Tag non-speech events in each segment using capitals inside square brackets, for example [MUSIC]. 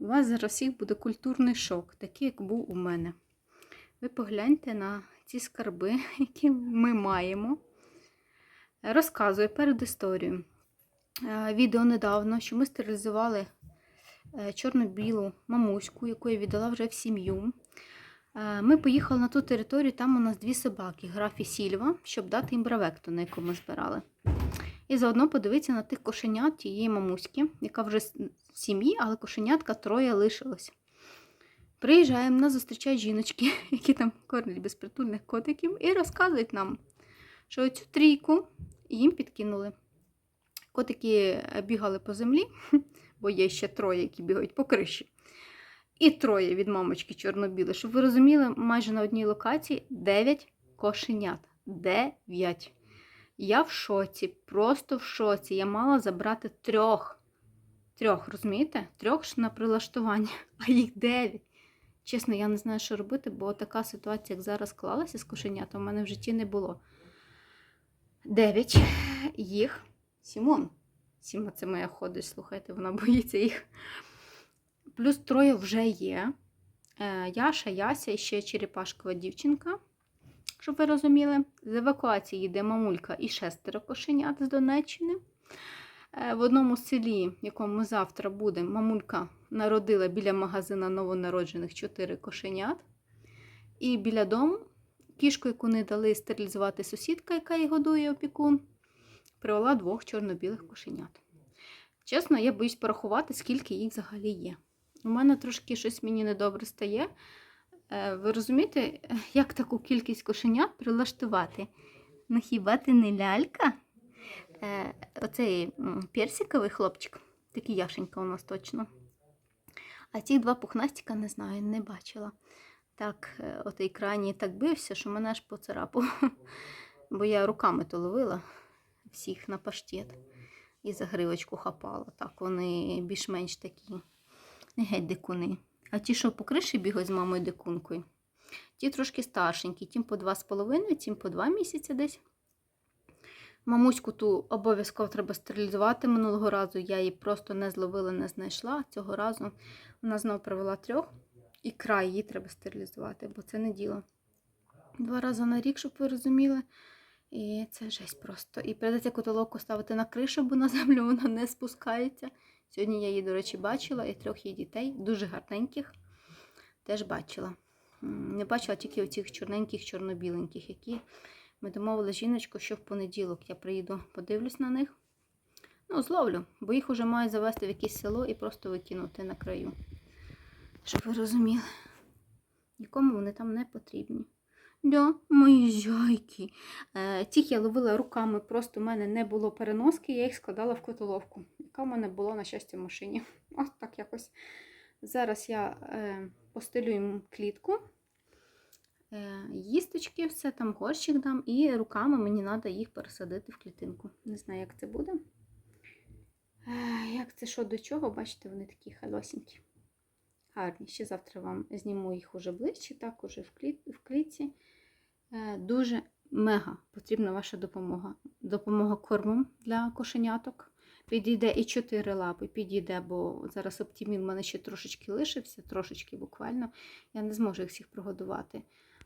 У вас зараз всіх буде культурний шок, такий, як був у мене. Ви погляньте на ці скарби, [LAUGHS] які ми маємо. Розказую перед історією. Е, Відео недавно, що ми стерилізували е, чорно-білу мамуську, яку я віддала вже в сім'ю. Е, Ми поїхали на ту територію, там у нас дві собаки, граф і Сільва, щоб дати їм бравекту, на яку ми збирали. І заодно подивитися на тих кошенят тієї мамуськи, яка вже в сім'ї, але кошенятка троє лишилось. Приїжджаємо, нас зустрічають жіночки, [LAUGHS] які там кормлять безпритульних котиків, і розказують нам, що цю трійку їм підкинули. Котики е, бігали по землі, [LAUGHS] бо є ще троє, які бігають по криші. І троє від мамочки чорно-біле. Щоб ви розуміли, майже на одній локації 9 кошенят. 9. Я в шоці, просто в шоці. Я мала забрати трьох. Трьох, розумієте? Трьох на прилаштування, [LAUGHS] а їх 9. Чесно, я не знаю, що робити, бо така ситуація, як зараз склалася з кошенятом, у мене в житті не було. 9 їх. Сімон. Сіма, це моя ходить, слухайте, вона боїться їх. Плюс троє вже є. Е, Яша, Яся і ще черепашкова дівчинка, щоб ви розуміли. З евакуації йде мамулька і шестеро кошенят з Донеччини. Е, В одному селі, в якому ми завтра будемо, мамулька народила біля магазина новонароджених чотири кошенят. І біля дому кішку, яку не дали стерилізувати сусідка, яка її годує опікун, привела двох чорно-білих кошенят. Чесно, я боюсь порахувати, скільки їх взагалі є. У мене трошки щось мені недобре стає. Е, Ви розумієте, [LAUGHS] як таку кількість кошенят прилаштувати? Ну хіба ти не лялька? Е, Оцей персиковий хлопчик, такий яшенька у нас точно. А ці два пухнастика не знаю, не бачила. Так, е, от екрані так бився, що мене аж поцарапав. [LAUGHS] Бо я руками то ловила всіх на паштет і за гривочку хапала. Так, вони більш-менш такі геть дикуни. А ті, що по криші бігають з мамою дикункою, ті трошки старшенькі, тим по два з половиною, тим по два місяці десь. Мамуську ту обов'язково треба стерилізувати. Минулого разу я її просто не зловила, не знайшла. Цього разу вона знову привела трьох, і край її треба стерилізувати, бо це не діло. Два рази на рік, щоб ви розуміли. І це жесть просто. І прийдеться котоловку ставити на кришу, бо на землю вона не спускається. Сьогодні я її, до речі, бачила, і трьох її дітей, дуже гарненьких, теж бачила. Не бачила тільки оцих чорненьких, чорно-біленьких, які ми домовили жіночку, що в понеділок я приїду, подивлюсь на них. Ну, зловлю, бо їх уже маю завести в якесь село і просто викинути на краю. Щоб ви розуміли, нікому вони там не потрібні. Да, мої зяйки. Е, Тих я ловила руками, просто в мене не було переноски, я їх складала в котоловку, яка в мене була, на щастя, в машині. [LAUGHS] Ось так якось. Зараз я е, постелю їм клітку, е, їсточки, все там горщик дам, і руками мені треба їх пересадити в клітинку. Не знаю, як це буде. Як це що до чого, бачите, вони такі халосінькі. Гарні. Ще завтра вам зніму їх уже ближче, так, уже в, кліт. Е, Дуже мега потрібна ваша допомога. Допомога кормом для кошеняток. Підійде і чотири лапи, підійде, бо зараз оптимін в мене ще трошечки лишився, трошечки буквально. Я не зможу їх всіх прогодувати.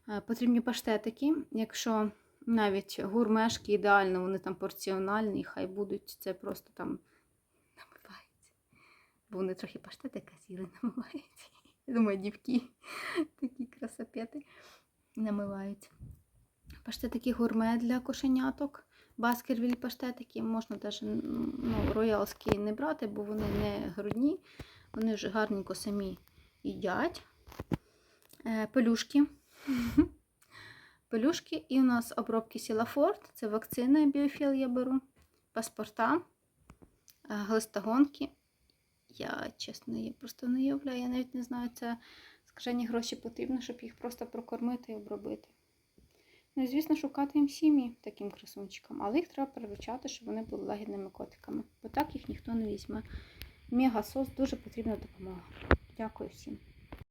Е, Потрібні паштетики. Якщо навіть гурмешки ідеально, вони там порціональні, хай будуть, це просто там. Бо вони трохи паштетика з'їли, [LAUGHS] намиваються. Я думаю, дівки [LAUGHS] такі красопети намиваються. Паштетики гурме для кошеняток. Баскервіль паштетики можна навіть ну, роялські не брати, бо вони не грудні, вони вже гарненько самі їдять. Е, Пелюшки. [LAUGHS] Пелюшки. І у нас обробки Сілафорд, це вакцина біофіл я беру, паспорта, е, глистогонки. Я, чесно, я просто не уявляю, я навіть не знаю, це скажені гроші потрібно, щоб їх просто прокормити і обробити. Ну і, звісно, шукати їм сім'ї таким красунчикам, але їх треба приручати, щоб вони були лагідними котиками, бо так їх ніхто не візьме. Мегасос дуже потрібна допомога. Дякую всім.